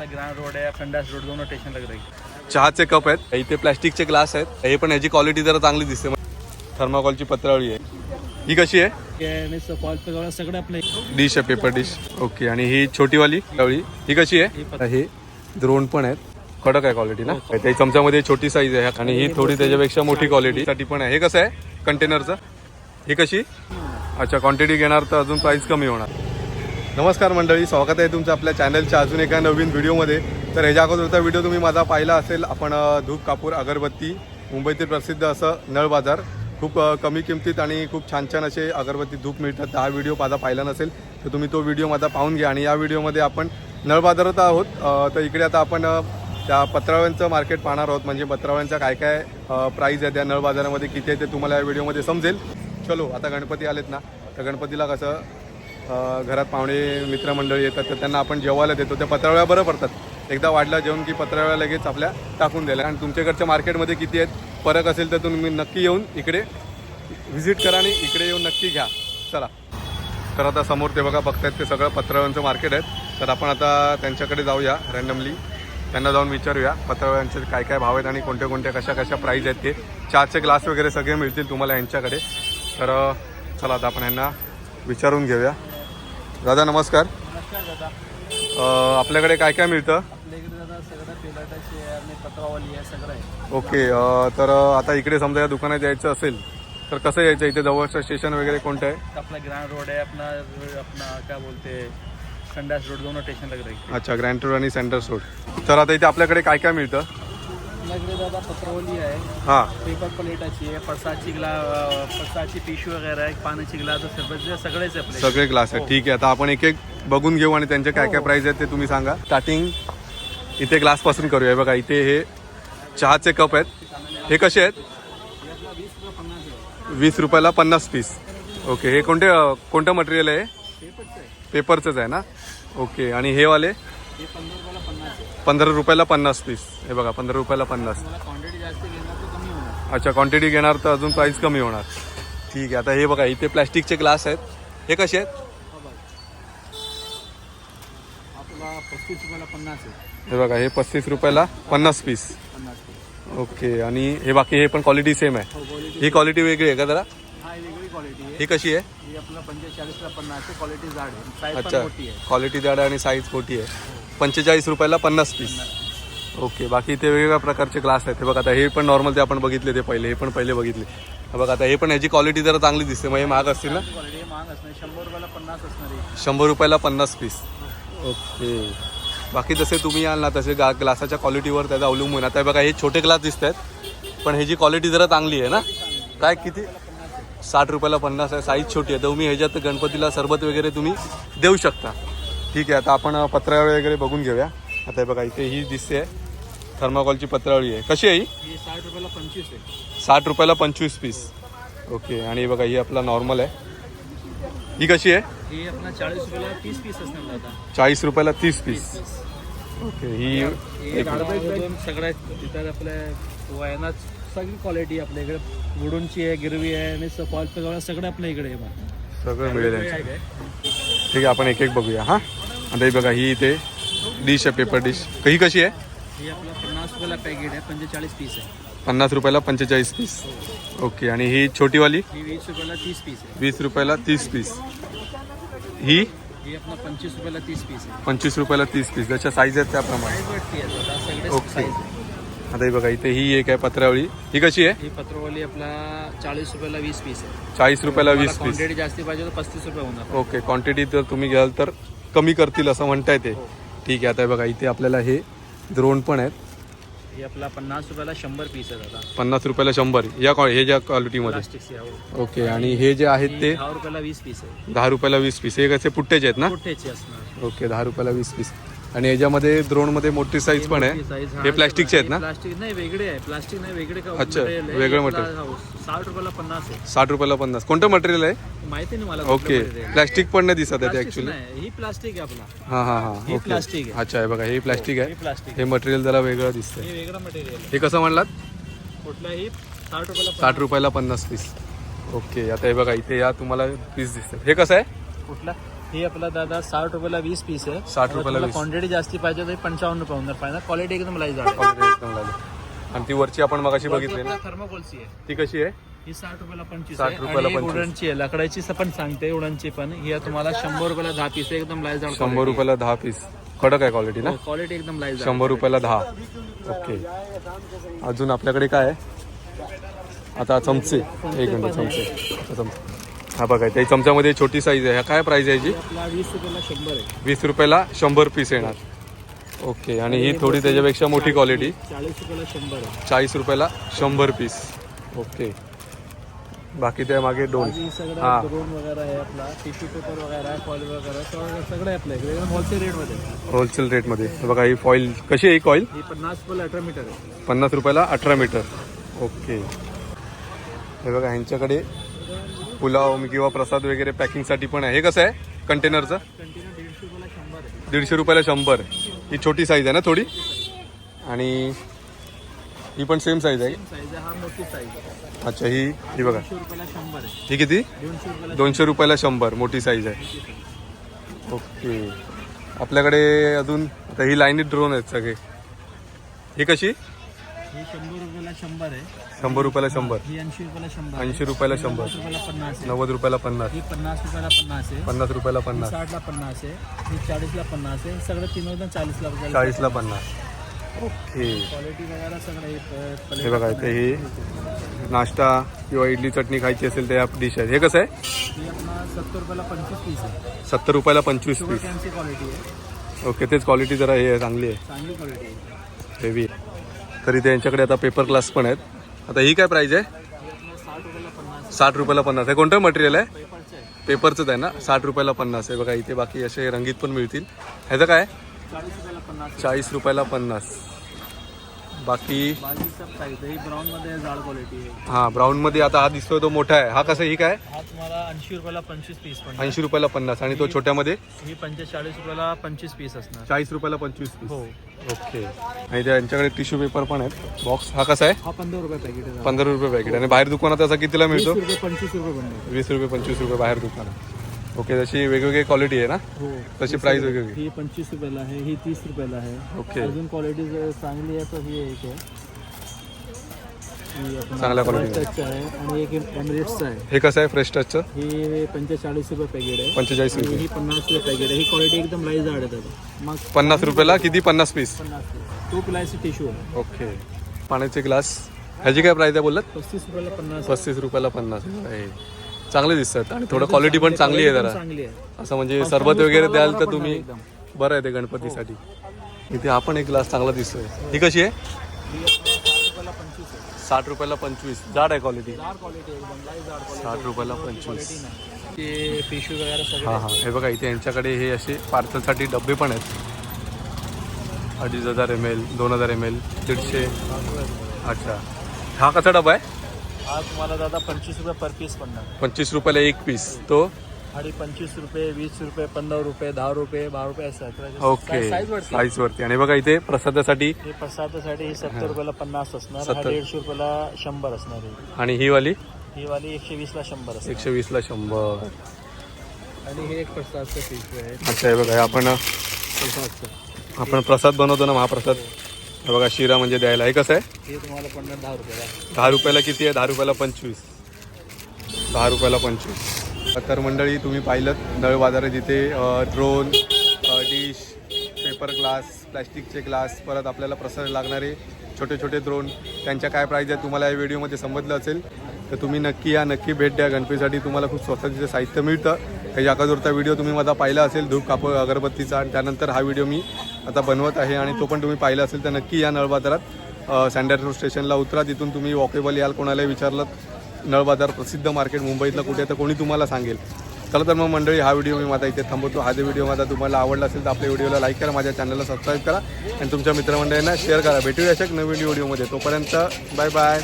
आपला grand road आहे संडास रोड दोनों चहाचे कप आहेत इथे प्लॅस्टिकचे ग्लास आहेत. हे पण ह्याची क्वालिटी जरा चांगली दिसते. थर्माकॉलची पत्रावळी आहे. ही कशी आहे? सगळे आपले डिश आहे पेपर डिश ओके आणि ही छोटीवाली तवळी ही कशी आहे? हे द्रोण पण आहेत. कडक आहे क्वालिटी ना? त्या चमच्यामध्ये छोटी साईज आहे. आणि ही थोडी त्याच्यापेक्षा मोठी क्वालिटी साठी पण आहे. हे कसं आहे? कंटेनरचं ही कशी? अच्छा क्वांटिटी घेणार तर अजून प्राइस कमी होणार. नमस्कार मंडळी स्वागत आहे तुमचं आपल्या चॅनलच्या अजून एका नवीन व्हिडिओमध्ये. तर ह्याच्या अगोदरचा व्हिडिओ तुम्ही माझा पाहिला असेल आपण धूप कापूर अगरबत्ती मुंबईतील प्रसिद्ध असं नळ बाजार. खूप कमी किमतीत आणि खूप छान छान असे अगरबत्ती धूप मिळतात. हा व्हिडिओ माझा पाहिला नसेल तर तुम्ही तो व्हिडिओ माझा पाहून घ्या. आणि या व्हिडिओमध्ये आपण नळ बाजारात आहोत. तर इकडे आता आपण त्या पत्रावळ्यांचं मार्केट पाहणार आहोत. म्हणजे पत्रावळ्यांच्या काय काय प्राईज आहे त्या नळ बाजारामध्ये किती आहे ते तुम्हाला या व्हिडिओमध्ये समजेल. चलो आता गणपती आलेत ना. तर गणपतीला कसं घरात पाहुणे मित्रमंडळी येतात तर त्यांना आपण जेवायला देतो. त्या पत्रावळ्या बरं पडतात. एकदा वाढला जेवण की पत्रावळ्या लगेच आपल्या टाकून द्यायला. आणि तुमच्याकडच्या मार्केटमध्ये किती आहेत फरक असेल तर तुम्ही नक्की येऊन इकडे व्हिजिट करा आणि इकडे येऊन नक्की घ्या. चला. तर आता समोर ते बघा बघतायत ते सगळं पत्रावळ्यांचं मार्केट आहे. तर आपण आता त्यांच्याकडे जाऊया रॅन्डमली त्यांना जाऊन विचारूया पत्रावळ्यांचे काय काय भाव आहेत आणि कोणत्या कोणत्या कशा कशा प्राईज आहेत ते. चहाचे ग्लास वगैरे सगळे मिळतील तुम्हाला यांच्याकडे. तर चला आता आपण यांना विचारून घेऊया. दादा नमस्कार. नमस्कार दादा. अ, आपल्याकडे काय काय मिळतं? दादा सगळं पेलाटाची आहे आणि पत्रावाली आहे सगळं आहे. ओके अ, तर अ, आता इकडे समजा या दुकानात यायचं असेल तर कसं यायचं? इथे जवळचं स्टेशन वगैरे कोणतं आहे? आपला ग्रँड रोड आहे अपना अपना क्या बोलते संडास रोड दोनों स्टेशन लग रही अच्छा ग्रँड रोड आणि सेंटर रोड तर आता इथे आपल्याकडे काय काय मिळतं? आपल्याकडे दादा पत्रावली आहे हां। पेपर आहे पसाची ग्ला पसाची पिशवी वगैरे आहे पाण्याची ग्लास सगळेच आहे आपले सगळे ग्लास आहेत ठीक आहे आता आपण एक एक बघून घेऊ आणि त्यांचे काय काय प्राइस आहेत ते तुम्ही सांगा. स्टार्टिंग इथे ग्लासपासून करूया. बघा इथे हे चहाचे कप आहेत. हे कसे आहेत? वीस रुपयाला पन्नास पीस ओके हे कोणते कोणतं मटेरियल आहे? पेपरच आहे. पेपरचंच आहे ना? ओके आणि हे वाले? हे पंधरा रुपयाला पन्नास पीस हे बघा पंधरा रुपयाला पन्नास. मला क्वांटिटी जास्त घेणार तर कमी होणार. अच्छा क्वांटिटी घेणार तर अजून प्राइस कमी होणार. ठीक आहे आता हे बघा इथे प्लॅस्टिकचे ग्लास आहेत. हे कसे आहेत? हा बघ. आपला पस्तीस रुपयाला पन्नास आहे. हे बघा हे पस्तीस रुपयाला पन्नास पीस. पन्नास. ओके आणि हे बाकी हे पण क्वालिटी सेम आहे. हो क्वालिटी ही क्वालिटी वेगळी आहे का जरा? हा ही वेगळी क्वालिटी आहे. ही कशी आहे? ही आपला पंचेचाळीसला पन्नास आहे क्वालिटी जाड आहे. साईज पण अच्छा मोठी आहे. क्वालिटी जाड आहे आणि साईज मोठी आहे. पंचेचाळीस रुपयाला पन्नास पीस ओके बाकी इथे वेगवेगळ्या प्रकारचे ग्लास आहेत. हे बघा आता हे पण नॉर्मल ते आपण बघितले ते पहिले हे पण पहिले बघितले. बघा आता हे पण ह्याची क्वालिटी जरा चांगली दिसते मग हे महाग असतील ना? शंभर रुपयाला पन्नास असणार आहे. शंभर रुपयाला पन्नास पीस ओके बाकी जसे तुम्ही याल ना तसे गा ग्लासाच्या क्वालिटीवर त्याचा अवलंबून आता बघा हे छोटे ग्लास दिसत आहेत पण ह्याची क्वालिटी जरा चांगली आहे ना? काय किती? साठ रुपयाला पन्नास आहे साईज छोटी आहे. तर तुम्ही ह्याच्यात गणपतीला सरबत वगैरे तुम्ही देऊ शकता. ठीक आहे आता आपण पत्रावळी वगैरे बघून घेऊया. आता हे बघा इथे ही दिसते. आहे थर्माकॉलची पत्रावळी आहे. कशी आहे ही? ही साठ रुपयाला पंचवीस आहे. साठ रुपयाला पंचवीस पीस. ओके आणि बघा ही आपला नॉर्मल आहे. ही कशी आहे? ही आपला चाळीस रुपयाला तीस पीस असणार चाळीस रुपयाला तीस पीस. ओके ही हे दोन सगळ्या तिथं आपल्या वयानात सगळी क्वालिटी आपल्या इकडे. वुडूनची आहे गिरवी आहे आणि सगळं आपल्या इकडे. सगळं मिळेल? ठीक आहे आपण एक एक बघूया हां? आता ही बघा ही इथे डिश आहे पेपर डिश ही कशी आहे? ही आपला पन्नास रुपयाला पॅकेट आहे पंचेचाळीस पीस आहे. पन्नास रुपयाला पंचेचाळीस पीस ओके आणि ही छोटीवाली? ही वीस रुपयाला तीस पीस आहे. वीस रुपयाला तीस पीस ही? ही आपला पंचवीस रुपयाला तीस पीस आहे. पंचवीस रुपयाला तीस पीस जशा साईज आहेत त्याप्रमाणे. साईज वाटते आहे दादा सगळे ओके. आहे. आता ही बघा इथे ही एक आहे पत्रावळी. ही कशी आहे? ही पत्रवाली आपला चाळीस रुपयाला वीस पीस आहे. चाळीस रुपयाला वीस पीस क्वांटिटी जास्ती पाहिजे तर पस्तीस रुपये होणार ओके क्वांटिटी जर तुम्ही घ्याल तर कमी करतील असं म्हणता येते ठीक आहे आता हे बघा इथे आपल्याला हे द्रोण पण आहेत. ही आपला पन्नास रुपयाला शंभर पीस आहे दादा पन्नास रुपयाला शंभर. या क्वा- हे ज्या क्वालिटीमध्ये प्लास्टिकची ओके आणि हे जे आहेत ते? दहा रुपयाला वीस पीस आहे दहा रुपयाला वीस पीस हे कसे? पुट्टेचे आहेत ना? असणार. ओके दहा रुपयाला वीस पीस आणि याच्यामध्ये द्रोणमध्ये मोठी साईज पण आहे. हे प्लॅस्टिकचे आहेत ना? प्लास्टिक नाही वेगळे आहे. प्लास्टिक नाही वेगळे का? अच्छा, आहे. वेगळं material. हो, साठ रुपयाला पन्नास आहे. साठ रुपयाला पन्नास. कोणतं मटेरियल आहे? माहिती नाही मला ओके आहे. प्लॅस्टिक पण नाही दिसत आहे ऍक्च्युली ही प्लास्टिक आहे आपला. हां हां हां. आहे. अच्छा हे बघा हे प्लॅस्टिक आहे. प्लास्टिक हे मटेरियल जरा वेगळं दिसतंय. हे वेगळं मटेरियल आहे. हे कसं म्हणलात? कुठलाही साठ रुपयाला साठ रुपयाला पन्नास पीस ओके आता हे बघा इथे या तुम्हाला पीस दिसतात. हे कसं आहे? कुठला? हे आपला दादा साठ रुपयाला वीस पीस आहे. 60 रुपयाला 20. क्वांटिटी जास्ती पाहिजे तर पंचावन्न रुपये होणार फायनल क्वालिटी एकदम लाईज आहे Quality एकदम लागली. आणि ती वरची आपण मगाशी बघितली ना? थर्मोकोलची आहे. ती कशी आहे? ही साठ रुपयाला पंचवीस 60 आहे. रुपयाला आणि ही 25. वुडनची आहे. लाकडाची पण सांगते वुडनची पण. ही तुम्हाला शंभर रुपयाला दहा पीस आहे. एकदम लाईज शंभर रुपयाला दहा पीस कडक आहे क्वालिटी ना? क्वालिटी एकदम लाईज शंभर रुपयाला दहा. ओके अजून आपल्याकडे काय आहे? आता चमचे. एक मिनिट चमचे. आता चमचे. हा बघा त्या चमच्यामध्ये छोटी साईज आहे. ह्या काय प्राइस आहे आपला वीस रुपयाला शंभर आहे. वीस रुपयाला शंभर पीस येणार. ओके आणि ही थोडी त्याच्यापेक्षा मोठी क्वालिटी चाळीस रुपयाला शंभर आहे. चाळीस रुपयाला शंभर पीस ओके बाकी त्या मागे सगळं हा. ड्रोन वगैरे आहे आपला टिश्यू पेपर वगैरे आहे फॉल वगैरे सगळं सगळं आहे आपल्या इकडे. एकदम होलसेल रेटमध्ये आहे. होलसेल रेटमध्ये हे बघा ही फॉईल कशी आहे कॉईल ही पन्नास रुपयाला अठरा मीटर आहे. पन्नास रुपयाला अठरा मीटर ओके हे बघा ह्यांच्याकडे पुलाव किंवा प्रसाद वगैरे पॅकिंगसाठी पण आहे. हे कसं आहे? कंटेनरचं? दीडशे रुपयाला शंभर. ही छोटी साईज आहे ना थोडी? आणि ही पण सेम साईज आहे? अच्छा ही ही बघा. आहे ही किती? दोनशे रुपयाला दोनशे रुपयाला शंभर. मोठी साईज आहे. ओके. आपल्याकडे अजून आता ही लाईनीत ड्रोन आहेत सगळे. ही कशी? ही शंभर रुपयाला शंभर आहे. शंभर रुपयाला शंभर. ही ऐंशी रुपयाला शंभर ऐंशी रुपयाला शंभर. पन्नास रुपयाला पन्नास आहे. नव्वद रुपयाला पन्नास. ही पन्नास रुपयाला पन्नास आहे. पन्नास रुपयाला ही पन्नास. साठला पन्नास आहे. ही चाळीसला पन्नास आहे. सगळं तीन चाळीसला रुपयाला चाळीसला पन्नास. ओके. क्वालिटी वगैरे सगळं हे प- हे बघा इथे आहे. ही नाश्ता किंवा इडली चटणी खायची असेल तर या डिश आहेत. हे कसं आहे? ही आपला सत्तर रुपयाला पंचवीस पीस आहे. सत्तर रुपयाला पंचवीस पीस क्वालिटी आहे. ओके तेच क्वालिटी जरा हे आहे, चांगली आहे. चांगली क्वालिटी आहे. हेवी तरी त्यांच्याकडे आता पेपर क्लास पण आहेत. आता ही काय प्राईज आहे? साठ रुपयाला पन्नास. आहे हे कोणतं मटेरियल आहे? पेपरचंच आहे ना? साठ रुपयाला पन्नास आहे. बघा इथे बाकी असे रंगीत पण मिळतील. ह्याचं काय? चाळीस रुपयाला पन्नास आहे. चाळीस रुपयाला पन्नास बाकी? बाकी सब साईज आहे. ही ब्राऊनमध्ये जाड क्वालिटी आहे. हां ब्राऊनमध्ये आता हा दिसतोय तो मोठा आहे. हा कसा ही काय? हा तुम्हाला ऐंशी रुपयाला पंचवीस पीस पण ऐंशी रुपयाला पन्नास. आणि तो छोट्यामध्ये? ही पंचेचाळीस रुपयाला पंचवीस पीस असणार. चाळीस रुपयाला पंचवीस पीस हो. ओके. आणि त्यांच्याकडे टिश्यू पेपर पण आहेत. बॉक्स हा कसा आहे? हा पंधरा रुपये पॅकेट आहे. पंधरा रुपये पॅकेट आणि बाहेर दुकानात असा कितीला वीस मिळतो रुपये पंचवीस रुपये बनणार. वीस रुपये पंचवीस रुपये बाहेर दुकानात. ओके तशी वेगवेगळी क्वालिटी आहे ना? हो. तशी प्राइस वेगवेगळी. ही पंचवीस रुपयाला आहे ही तीस रुपयाला आहे. ओके. अजून क्वालिटी जर चांगली आहे तर ही एक आहे. ही चांगल्या quality Fresh touch आहे आणि एक एमिरेट्सचं आहे. हे कसं आहे फ्रेश टचचं ही पंचेचाळीस रुपये पॅकेट आहे. पंचेचाळीस आणि रुपये. ही पन्नास रुपये पॅकेट आहे. ही क्वालिटी एकदम लाईज झाड आहे मग पन्नास रुपयाला किती? पन्नास पीस पन्नास टू प्लायची टिश्यू आहे. ओके. पाण्याचे ग्लास ह्याची काय प्राइस आहे बोललात? पस्तीस रुपयाला पन्नास पस्तीस रुपयाला पन्नास आहे. चांगले दिसतात आणि थोडं क्वालिटी पण चांगली आहे जरा. असं म्हणजे सरबत वगैरे द्याल तर तुम्ही. बरं आहे ते गणपतीसाठी. इथे हा पण एक ग्लास चांगला दिसतोय. ही कशी आहे? ही साठ रुपयाला पंचवीस. जाड आहे क्वालिटी साठ रुपयाला पंचवीस. हां हां हे. बघा इथे यांच्याकडे हे असे पार्सलसाठी डबे पण आहेत. अडीच हजार एम एल दोन हजार एम एल दीडशे. अच्छा. हा कसा डबा आहे? हा तुम्हाला दादा पंचवीस रुपये पर पीस पडणार. पंचवीस रुपयाला एक पीस तो? आणि पंचवीस रुपये वीस रुपये पंधरा रुपये दहा रुपये बारा रुपये असं ओके साईज वरती. आणि बघा इथे प्रसादासाठी हे प्रसादासाठी ही. सत्तर रुपयाला पन्नास असणार हा 70. दीडशे रुपयाला शंभर असणार आहे आणि ही वाली? ही वाली एकशे वीसला शंभर असणार. एकशे वीसला शंभर. आणि हे एक प्रसादचं पिशवी आहे. अच्छा हे बघा हे आपण आपण प्रसाद बनवतो ना महाप्रसाद? हे बघा शिरा म्हणजे द्यायला. हे कसं आहे? हे दहा रुपयाला. दहा रुपयाला किती आहे? दहा रुपयाला पंचवीस. दहा रुपयाला पंचवीस. तर मंडळी तुम्ही पाहिलं नळ बाजारात इथे ड्रोन डिश पेपर ग्लास प्लॅस्टिकचे ग्लास परत आपल्याला प्रसाद लागणारे छोटे छोटे ड्रोन त्यांच्या काय प्राईज आहे तुम्हाला या व्हिडिओमध्ये समजलं असेल. तर तुम्ही नक्की या नक्की भेट द्या. गणपतीसाठी तुम्हाला खूप स्वस्त तिथे साहित्य मिळतं. त्याच्या अगोदरचा व्हिडिओ तुम्ही माझा पाहिला असेल धूप कापड अगरबत्तीचा. आणि त्यानंतर हा व्हिडिओ मी आता बनवत आहे आणि तो पण तुम्ही पाहिला असेल तर नक्की या नळबाजारात. बाजारात स्टेशनला उतरा तिथून तुम्ही वॉकेबल याल कोणालाही विचारलं नळबाजार प्रसिद्ध मार्केट मुंबईतलं कुठे आहे तर कोणी तुम्हाला सांगेल. चला तर मग मंडळी हा व्हिडिओ मी माझा इथे थांबवतो. हा जो व्हिडिओ माझा तुम्हाला आवडला असेल तर आपल्या व्हिडिओला लाईक करा माझ्या चॅनलला सबस्क्राईब करा. आणि तुमच्या मित्रमंडळींना शेअर करा. भेटूया अशा नवीन व्हिडिओमध्ये तोपर्यंत बाय बाय